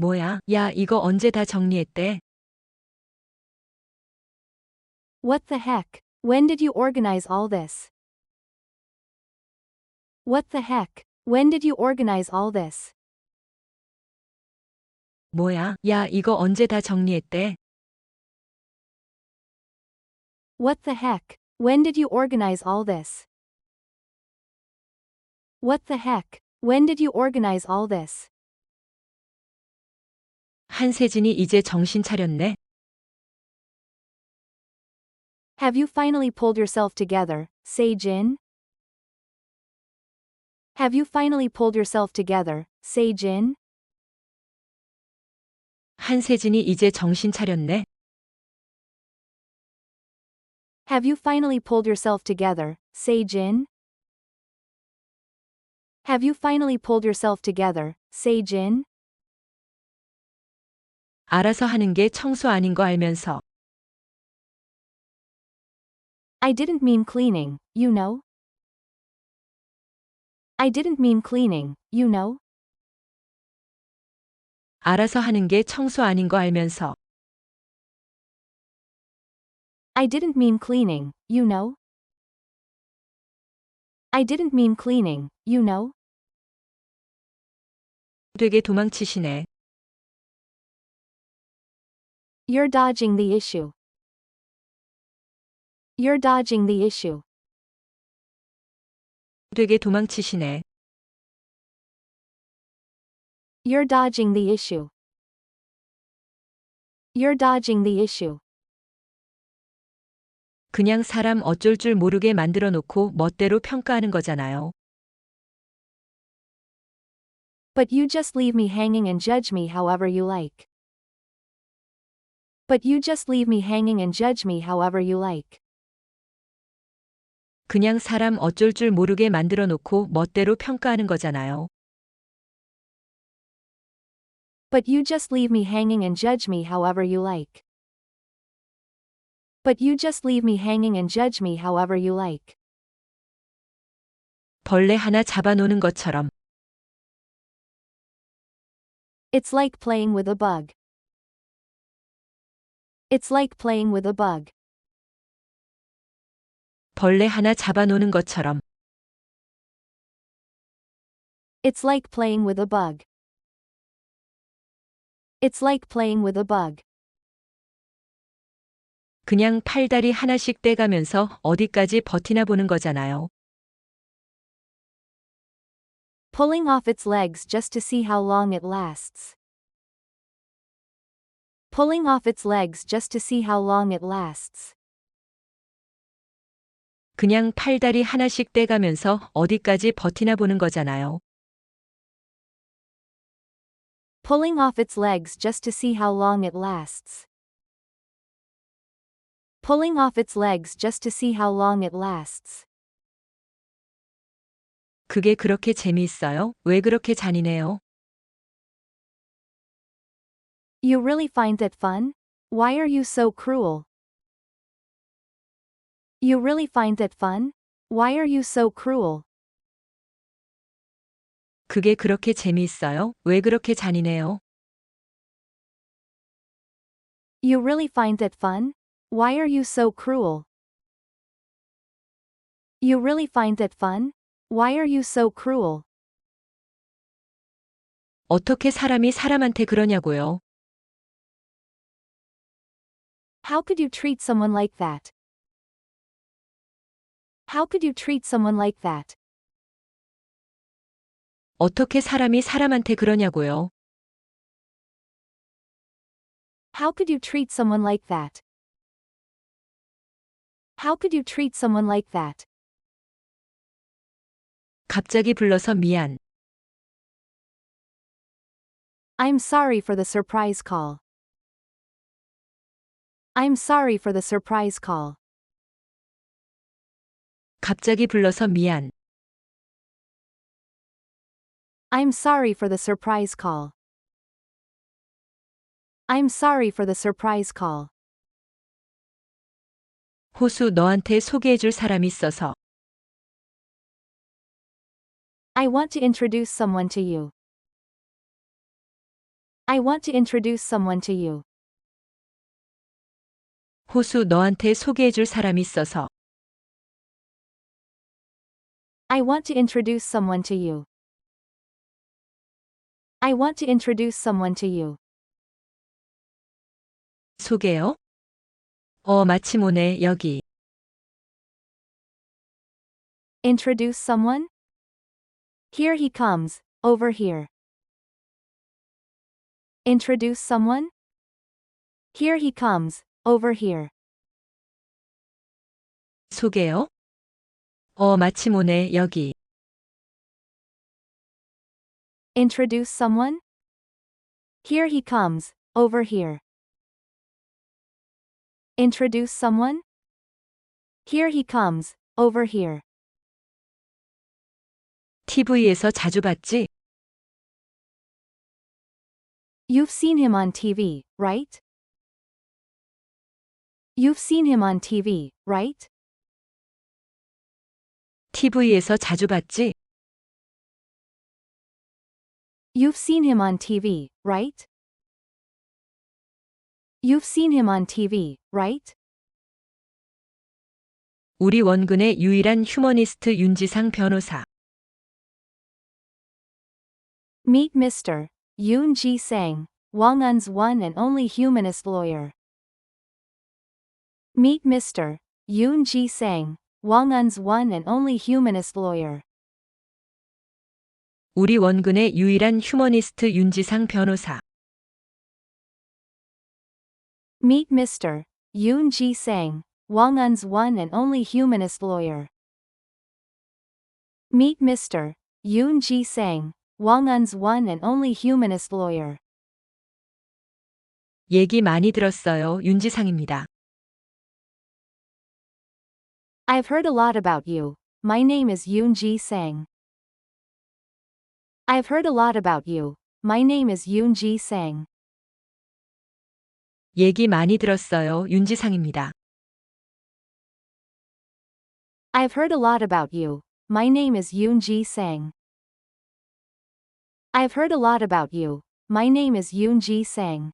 뭐야? 야, 이거 언제 다 정리했대? What the heck? When did you organize all this? What the heck? When did you organize all this? 뭐야? 야, 이거 언제 다 정리했대? What the heck? When did you organize all this? What the heck? When did you organize all this? 한세진이 이제 정신 차렸네. Have you finally pulled yourself together, Sei-jin? Have you finally pulled yourself together, Sei-jin? 한세진이 이제 정신 차렸네. Have you finally pulled yourself together, Sei-jin? Have you finally pulled yourself together, Sei-jin? 알아서 하는 게 청소 아닌 거 알면서. I didn't mean cleaning, you know? I didn't mean cleaning, you know? 알아서 하는 게 청소 아닌 거 알면서. I didn't mean cleaning, you know? I didn't mean cleaning, you know? 되게 도망치시네. You're dodging the issue. You're dodging the issue. 되게 도망치시네. You're dodging the issue. You're dodging the issue. 그냥 사람 어쩔 줄 모르게 만들어 놓고 멋대로 평가하는 거잖아요. But you just leave me hanging and judge me however you like. But you just leave me hanging and judge me however you like. 그냥 사람 어쩔 줄 모르게 만들어 놓고 멋대로 평가하는 거잖아요. But you just leave me hanging and judge me however you like. But you just leave me hanging and judge me however you like. 벌레 하나 잡아놓는 것처럼. It's like playing with a bug. It's like playing with a bug. 벌레 하나 잡아놓는 것처럼. It's like playing with a bug. It's like playing with a bug. 그냥 팔다리 하나씩 떼가면서 어디까지 버티나 보는 거잖아요. Pulling off its legs just to see how long it lasts. Pulling off its legs just to see how long it lasts. 그냥 팔다리 하나씩 떼가면서 어디까지 버티나 보는 거잖아요. Pulling off its legs just to see how long it lasts. Pulling off its legs just to see how long it lasts. 그게 그렇게 재미있어요? 왜 그렇게 잔인해요? You really find that fun? Why are you so cruel? You really find that fun? Why are you so cruel? 그게 그렇게 재미있어요? 왜 그렇게 잔인해요? You really find that fun? Why are you so cruel? You really find that fun? Why are you so cruel? 어떻게 사람이 사람한테 그러냐고요? How could you treat someone like that? How could you treat someone like that? 어떻게 사람이 사람한테 그러냐고요? How could you treat someone like that? How could you treat someone like that? 갑자기 불러서 미안. I'm sorry for the surprise call. I'm sorry for the surprise call. 갑자기 불러서 미안. I'm sorry for the surprise call. I'm sorry for the surprise call. 호수 너한테 소개해줄 사람 있어서. I want to introduce someone to you. I want to introduce someone to you. 호수 너한테 소개해줄 사람이 있어서. I want to introduce someone to you. I want to introduce someone to you. 소개요? 어, 마침 오네, 여기. Introduce someone? Here he comes, over here. Introduce someone? Here he comes, over here. 소개요? 어, 마침 오네, 여기. Introduce someone? Here he comes, over here. Introduce someone? Here he comes, over here. TV에서 자주 봤지? You've seen him on TV, right? You've seen him on TV, right? TV에서 자주 봤지? You've seen him on TV, right? You've seen him on TV, right? 우리 원군의 유일한 휴머니스트 윤지상 변호사. Meet Mr. Yoon Ji Sang, Wongun's one and only humanist lawyer. Meet Mr. Yoon Ji Sang, Wongun's one and only humanist lawyer. 우리 원군의 유일한 휴머니스트 윤지상 변호사. Meet Mr. Yoon Ji Sang, Wongun's one and only humanist lawyer. Meet Mr. Yoon Ji Sang, Wongun's one and only humanist lawyer. 얘기 많이 들었어요, 윤지상입니다. I've heard a lot about you. My name is Yoon Ji Sang. I've heard a lot about you. My name is Yoon Ji Sang. 얘기 많이 들었어요, 윤지상입니다. I've heard a lot about you. My name is Yoon Ji Sang. I've heard a lot about you. My name is Yoon Ji Sang.